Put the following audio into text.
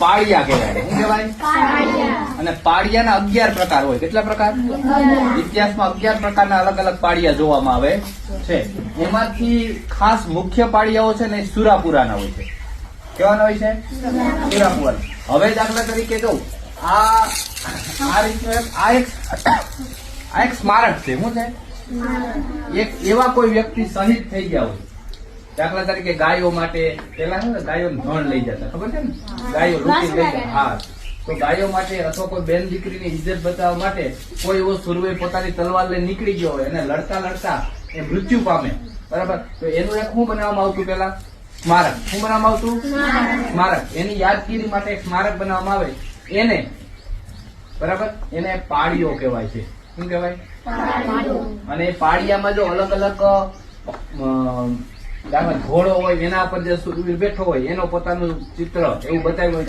પાળિયા કહેવાય. શું કહેવાય? અને પાળિયાના અગિયાર પ્રકાર હોય. કેટલા પ્રકાર? ઇતિહાસમાં અગિયાર પ્રકારના અલગ અલગ પાળિયા જોવામાં આવે છે. એમાંથી ખાસ મુખ્ય પાળિયાઓ છે ને સુરાપુરાના હોય છે. કેવાના હોય છે? સુરાપુરા. હવે દાખલા તરીકે જો આ એક આ એક આ એક સ્મારક છે. શું છે? એક એવા કોઈ વ્યક્તિ શહીદ થઈ ગયા હોય. દાખલા તરીકે ગાયો માટે પેલા શું ને ગાયો ધણ લઈ જતા ખબર છે ને? ગાયો લૂંટી લઈ જતા હા. તો ગાયો માટે અથવા કોઈ બેન દીકરીની ઇજ્જત બતાવવા માટે કોઈ એવો સુરવે પોતાની તલવાર લઈ નીકળી ગયો હોય અને લડતા લડતા એ મૃત્યુ પામે. બરાબર? તો એનું એક શું બનાવવામાં આવતું પેલા સ્મારક. શું બનાવવામાં આવતું? સ્મારક. એની યાદગીરી માટે એક સ્મારક બનાવવામાં આવે. એને બરાબર? એને પાળીઓ કહેવાય છે. શું કહેવાય? અને પાળિયામાં જો અલગ અલગ ઘોડો હોય એના પર જે સુરવીર બેઠો હોય એનો પોતાનું ચિત્ર એવું બતાવ્યું હોય.